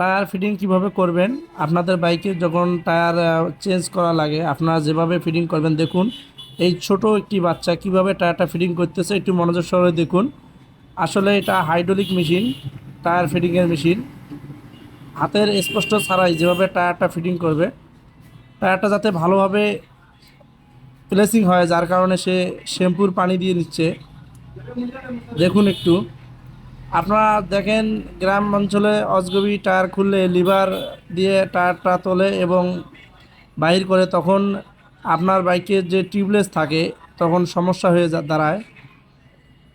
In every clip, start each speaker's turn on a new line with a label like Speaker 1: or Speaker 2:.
Speaker 1: Tyre fitting কীভাবে করবেন? আপনাদের বাইকে যখন টায়ার চেঞ্জ করা লাগে, আপনারা যেভাবে ফিটিং করবেন, দেখুন, এই ছোট একটি বাচ্চা কীভাবে টায়ারটা ফিটিং করতেছে, একটু মনোযোগ সহকারে দেখুন। আসলে এটা হাইড্রোলিক মেশিন টায়ার ফিটিংয়ের মেশিন হাতের স্পষ্ট ছাড়াই যেভাবে টায়ারটা ফিটিং করবে, টায়ারটা যাতে ভালোভাবে প্লেসিং হয়, যার কারণে সে শ্যাম্পুর পানি দিয়ে নিচ্ছে। দেখুন একটু। আপনারা দেখেন গ্রাম অঞ্চলে অজগবি টায়ার খুললে লিভার দিয়ে টায়ারটা তোলে এবং বাহির করে তখন আপনার বাইকের যে টিউবলেস থাকে, তখন সমস্যা হয়ে দাঁড়ায়।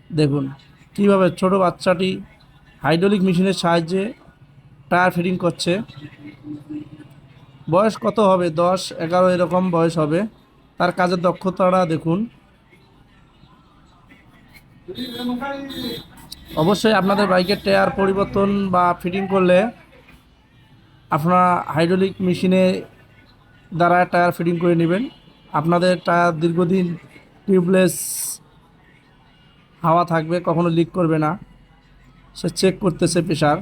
Speaker 1: দেখুন, কীভাবে ছোট বাচ্চাটি হাইড্রোলিক মেশিনের সাহায্যে টায়ার ফিটিং করছে। বয়স কত হবে? দশ, এগারো এরকম বয়স হবে। তার কাজের দক্ষতাটা দেখুন। অবশ্যই আপনাদের বাইকের টায়ার পরিবর্তন বা ফিটিং করলে আপনারা হাইড্রোলিক মেশিনে দ্বারা টায়ার ফিটিং করে নেবেন। আপনাদের টায়ার দীর্ঘদিন টিউবলেস হাওয়া থাকবে, কখনো লিক করবে না। সে চেক করতেছে প্রেশার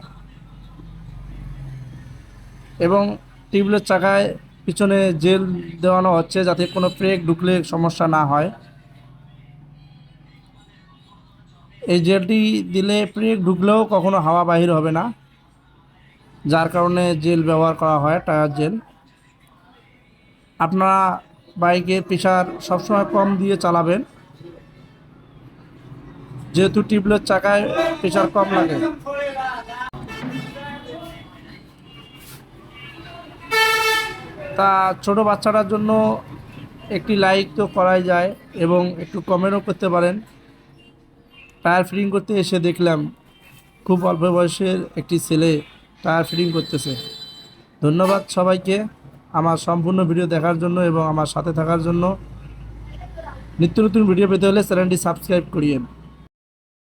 Speaker 1: এবং টিউবলেস চাকায় পিছনে জেল দেওয়ানো হচ্ছে যাতে কোনো ব্রেক ঢুকলে সমস্যা না হয়। এই জেলটি দিলে ব্রেক ঢুকলেও কখনো হাওয়া বাহির হবে না। যার কারণে জেল ব্যবহার করা হয়, টায়ার জেল। আপনারা বাইকের প্রেশার সবসময় কম দিয়ে চালাবেন। যেহেতু টিউবলেস চাকায় প্রেশার কম লাগে। তা ছোট বাচ্চাটার জন্য একটি লাইক তো করাই যায় এবং একটু কমেন্টও করতে পারেন। টায়ার ফিটিং করতে এসে দেখলাম খুব অল্প বয়সের একটি ছেলে টায়ার ফিটিং করতেছে। ধন্যবাদ সবাইকে আমার সম্পূর্ণ ভিডিও দেখার জন্য এবং আমার সাথে থাকার জন্য। নিত্য নতুন ভিডিও পেতে হলে চ্যানেলটি সাবস্ক্রাইব করিয়েন।